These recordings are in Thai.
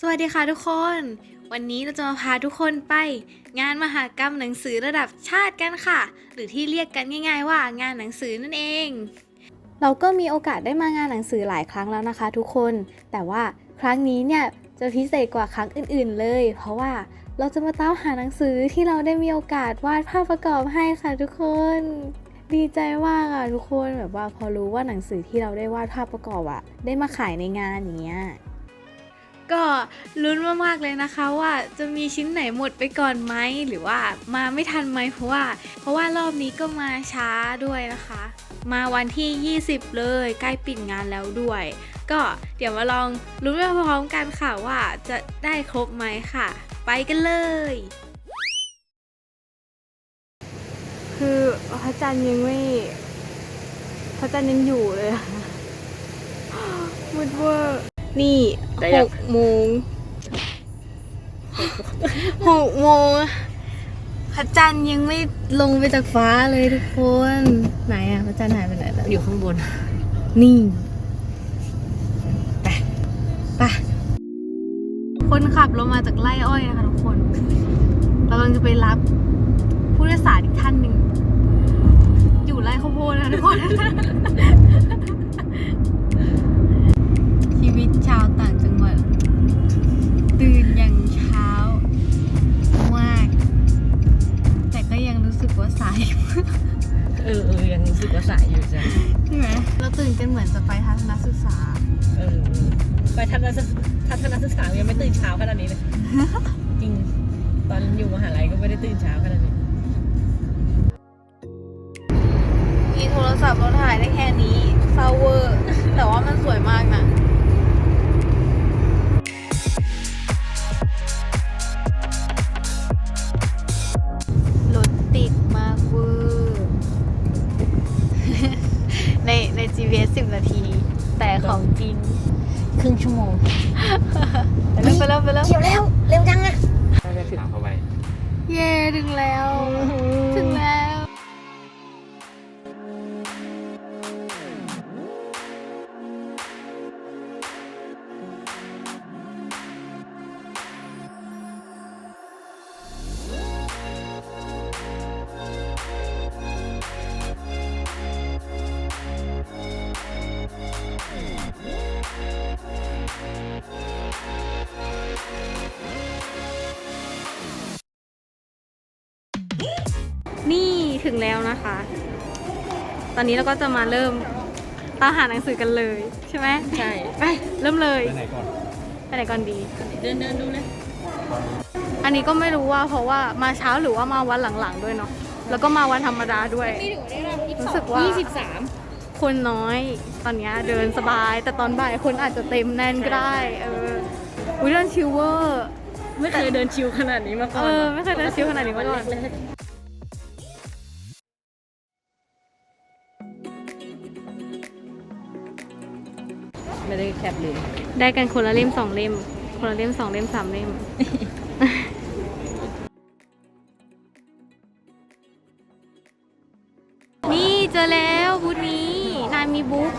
สวัสดีค่ะทุกคน วันนี้เราจะมาพาทุกคนไป งานมหากรรมหนังสือระดับชาติกันค่ะ หรือที่เรียกกันง่าย ๆ ว่างานหนังสือนั่นเอง เราก็มีโอกาสได้มางานหนังสือหลายครั้งแล้วนะคะ ทุกคน แต่ว่าครั้งนี้เนี่ยจะพิเศษกว่าครั้งอื่น ๆ เลย เพราะว่าเราจะมาตามหาหนังสือที่เราได้มีโอกาสวาดภาพประกอบให้ค่ะทุกคนดีใจมากอะทุกคนแบบว่าพอรู้ว่าหนังสือที่เราได้วาดภาพประกอบอะได้มาขายในงานอย่างเงี้ย ก็ลุ้นมากๆเลยนะคะว่าจะมีชิ้นไหนหมดไปก่อนไหมหรือว่ามาไม่ทันไหมเพราะว่า เพราะว่ารอบนี้ก็มาช้าด้วยนะคะ มาวันที่ 20 เลยใกล้ปิดงานแล้วด้วย ก็เดี๋ยวมาลองลุ้นไปพร้อมกันค่ะว่าจะได้ครบไหมค่ะ ไปกันเลย คือพระจันทร์ยังไม่พระจันทร์ยังอยู่เลยอะมืดเวอร์ นี่ได้หยังกโมงหกโมงพระจันทร์ยังไม่ลงไปจากฟ้าเลยทุกคน ไหนอะพระจันทร์หายไปไหนแล้วอยู่ข้างบน นี่ไปไปคนขับลงมาจากไร่อ้อยนะคะทุกคน เรากำลังจะไปรับผู้โดยสารอีกท่านหนึ่งอยู่ไร่ข้าวโพดนะคะทุกคน ชีวิตชาวต่างจังหวัด ตื่นอย่างเช้ามาก แต่ก็ยังรู้สึกว่าสายเออเออยังรู้สึกว่าสายอยู่จ้ะใช่ไหมเราตื่นกันเหมือนจะไปทัศนศึกษา เออเออไปทัศนศึกทัศนศึกษายังไม่ตื่นเช้าขนาดนี้เลยจริงตอนอยู่มหาลัยก็ไม่ได้ตื่นเช้าขนาดนี้มีโทรศัพท์เราถ่ายได้แค่นี้เซาเวอร์ แต่ว่ามันสวยมากนะ GPS 10 นาที แต่ของจริงครึ่งชั่วโมงไปแล้วไปแล้วไปแล้วเขียวแล้ว เร็วจังอะน่าจะถึงเข้าไป เย้ถึงแล้ว ถึงแล้ว ถึงแล้วนะคะ ตอนนี้เราก็จะมาเริ่มตามหาหนังสือกันเลยใช่ไหมใช่ ไปเริ่มเลย ไปไหนก่อน ไปไหนก่อนดี เดินเดินดูเลย อันนี้ก็ไม่รู้ว่าเพราะว่ามาเช้าหรือว่ามาวันหลังๆด้วยเนาะ แล้วก็มาวันธรรมดาด้วยรู้สึกว่า ยี่สิบสามคนน้อยตอนเนี้ยเดินสบาย แต่ตอนบ่ายคนอาจจะเต็มแน่นก็ได้เออวิเดินชิวเวอร์ ไม่เคยเดินชิวขนาดนี้มาก่อนเออไม่เคยเดินชิวขนาดนี้มาก่อน แรก แคปเลยได้กันคนละเล่มสองเล่ม คนละเล่มสองเล่มสามเล่ม นี่เจอแล้วบูธนี้นายมีบุ๊ก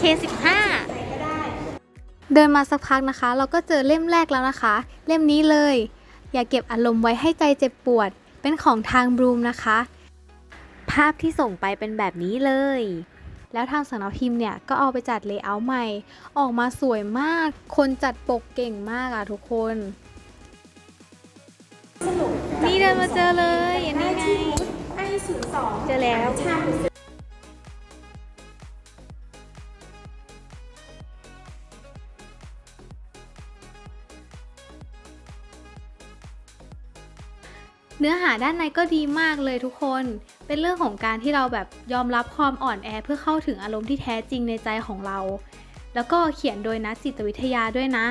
K15 เดินมาสักพักนะคะ เราก็เจอเล่มแรกแล้วนะคะ เล่มนี้เลย อย่าเก็บอารมณ์ไว้ให้ใจเจ็บปวด เป็นของทางบรูมนะคะ ภาพที่ส่งไปเป็นแบบนี้เลย แล้วทางสำนักพิมพ์เนี่ย ก็เอาไปจัดเลเยอร์ใหม่ ออกมาสวยมาก คนจัดปกเก่งมากอะทุกคนนี่เดินมาเจอเลยอันนี้ไงเจอแล้วเนื้อหาด้านในก็ดีมากเลยทุกคน เป็นเรื่องของการที่เราแบบยอมรับความอ่อนแอเพื่อเข้าถึงอารมณ์ที่แท้จริงในใจของเรา แล้วก็เขียนโดยนักจิตวิทยาด้วยนะ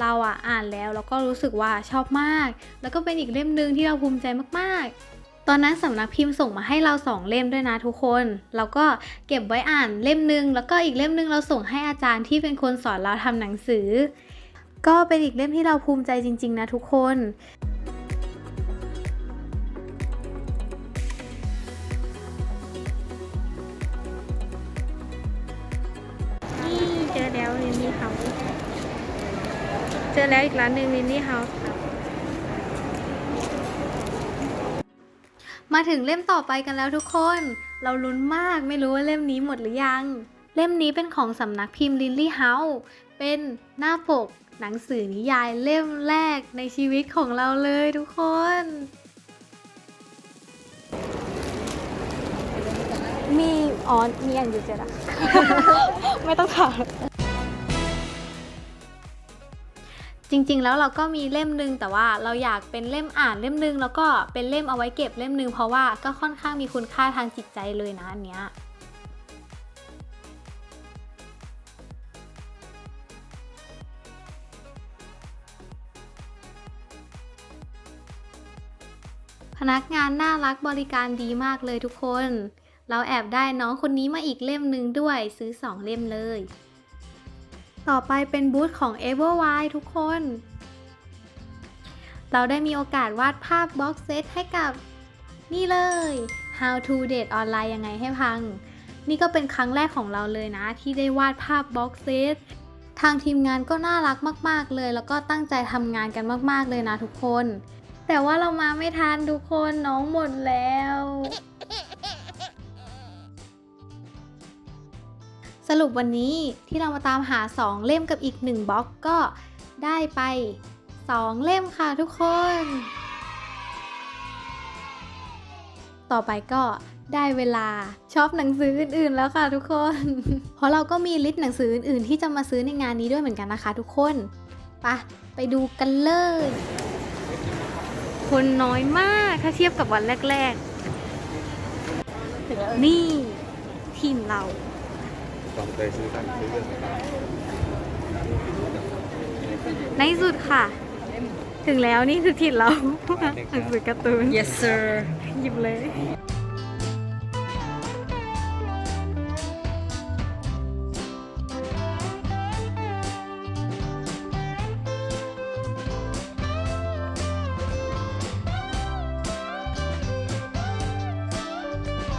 เราอะอ่านแล้วแล้วก็รู้สึกว่าชอบมาก แล้วก็เป็นอีกเล่มหนึ่งที่เราภูมิใจมากๆ ตอนนั้นสำนักพิมพ์ส่งมาให้เราสองเล่มด้วยนะทุกคน เราก็เก็บไว้อ่านเล่มหนึ่งแล้วก็อีกเล่มหนึ่งเราส่งให้อาจารย์ที่เป็นคนสอนเราทำหนังสือ ก็เป็นอีกเล่มที่เราภูมิใจจริง ๆ นะทุกคน จอแล้วอีกร้านหนึ่งลินลี่เฮาส์มาถึงเล่มต่อไปกันแล้วทุกคน เราลุ้นมากไม่รู้ว่าเล่มนี้หมดหรือยัง เล่มนี้เป็นของสำนักพิมพ์ลินลี่เฮาส์เป็นหน้าปกหนังสือนิยายเล่มแรกในชีวิตของเราเลยทุกคน มีอ๋อมีอันอยู่เจอละ ไม่ต้องถาม จริงๆ แล้วเราก็มีเล่มหนึ่งแต่ว่าเราอยากเป็นเล่มอ่านเล่มหนึ่งแล้วก็เป็นเล่มเอาไว้เก็บเล่มหนึ่งเพราะว่าก็ค่อนข้างมีคุณค่าทางจิตใจเลยนะอันเนี้ยพนักงานน่ารักบริการดีมากเลยทุกคน เราแอบได้น้องคนนี้มาอีกเล่มหนึ่งด้วยซื้อ 2 เล่มเลย ต่อไปเป็นบูธของ e v e r w i ทุกคน เราได้มีโอกาสวาดภาพบ็อกเซตให้กับนี่เลย How to Date ออนไลน์ยังไงให้พัง นี่ก็เป็นครั้งแรกของเราเลยนะ ที่ได้วาดภาพบ็อกเซตทางทีมงานก็น่ารักมาก ๆ เลย แล้วก็ตั้งใจทำงานกันมาก ๆ เลยนะทุกคน แต่ว่าเรามาไม่ทันทุกคนน้องหมดแล้ว สรุปวันนี้ที่เรามาตามหา 2 เล่มกับอีก 1บล็อกก็ได้ไป 2 เล่มค่ะทุกคน ต่อไปก็ได้เวลาชอบหนังสืออื่นๆแล้วค่ะทุกคน เพราะเราก็มีลิสต์หนังสืออื่นๆ ที่จะมาซื้อในงานนี้ด้วยเหมือนกันนะคะทุกคนไปะไปดูกันเลย คนน้อยมากถ้าเทียบกับวันแรก ๆ นี่ทีมเรา ลองเคยซื้อกันซื้อเรื่องต่างในที่สุดค่ะ ถึงแล้วนี่คือถิ่นเราหนังสือการ์ตูน yes sir หยิบเลย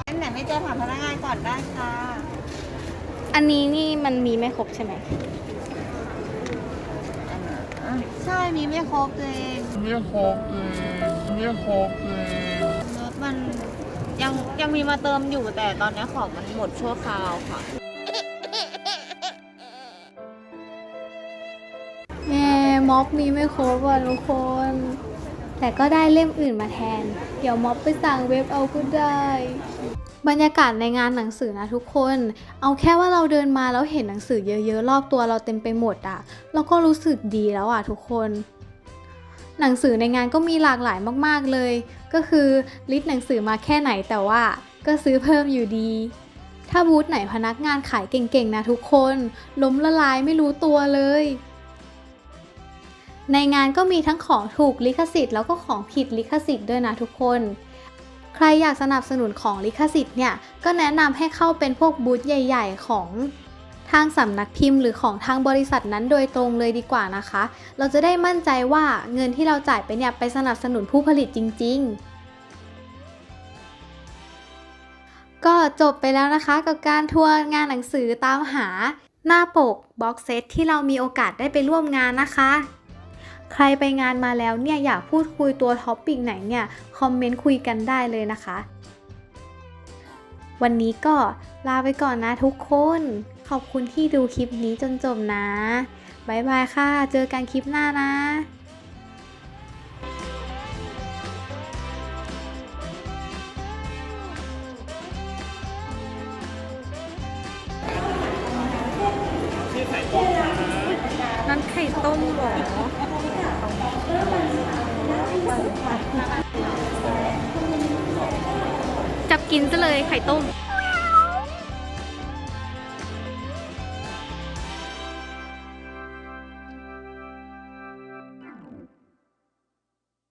อันไหนไม่เจอถามพนักงานก่อนได้ค่ะ อันนี้นี่มันมีไม่ครบใช่ไหม ใช่มีไม่ครบตัวเองไม่ครบเลยไม่ครบเลยรถมันยังยังมีมาเติมอยู่แต่ตอนนี้ของมันหมดชั่วคราวค่ะแง่ม็อบมีไม่ครบว่ะทุกคน แต่ก็ได้เล่มอื่นมาแทน เดี๋ยวม็อบไปสั่งเว็บเอาก็ได้ บรรยากาศในงานหนังสือนะทุกคน เอาแค่ว่าเราเดินมาแล้วเห็นหนังสือเยอะๆรอบตัวเราเต็มไปหมดอะเราก็รู้สึกดีแล้วอะทุกคน หนังสือในงานก็มีหลากหลายมากๆเลย ก็คือลิสต์หนังสือมาแค่ไหนแต่ว่าก็ซื้อเพิ่มอยู่ดี ถ้าบูธไหนพนักงานขายเก่งๆนะทุกคน ล้มละลายไม่รู้ตัวเลยในงานก็มีทั้งของถูกลิขสิทธิ์แล้วก็ของผิดลิขสิทธิ์ด้วยนะทุกคน ใครอยากสนับสนุนของลิขสิทธิ์เนี่ย ก็แนะนำให้เข้าเป็นพวกบูธใหญ่ ๆ ของทางสำนักพิมพ์หรือของทางบริษัทนั้นโดยตรงเลยดีกว่านะคะ เราจะได้มั่นใจว่าเงินที่เราจ่ายไปเนี่ยไปสนับสนุนผู้ผลิตจริง ๆก็จบไปแล้วนะคะกับการทัวร์งานหนังสือตามหาหน้าปกบ็อกเซตที่เรามีโอกาสได้ไปร่วมงานนะคะ ใครไปงานมาแล้วเนี่ยอยากพูดคุยตัวท็อปปิกไหนเนี่ยคอมเมนต์คุยกันได้เลยนะคะ วันนี้ก็ลาไปก่อนนะทุกคน ขอบคุณที่ดูคลิปนี้จนจบนะบายบายค่ะ เจอกันคลิปหน้านะ กินซะเลยไข่ต้ม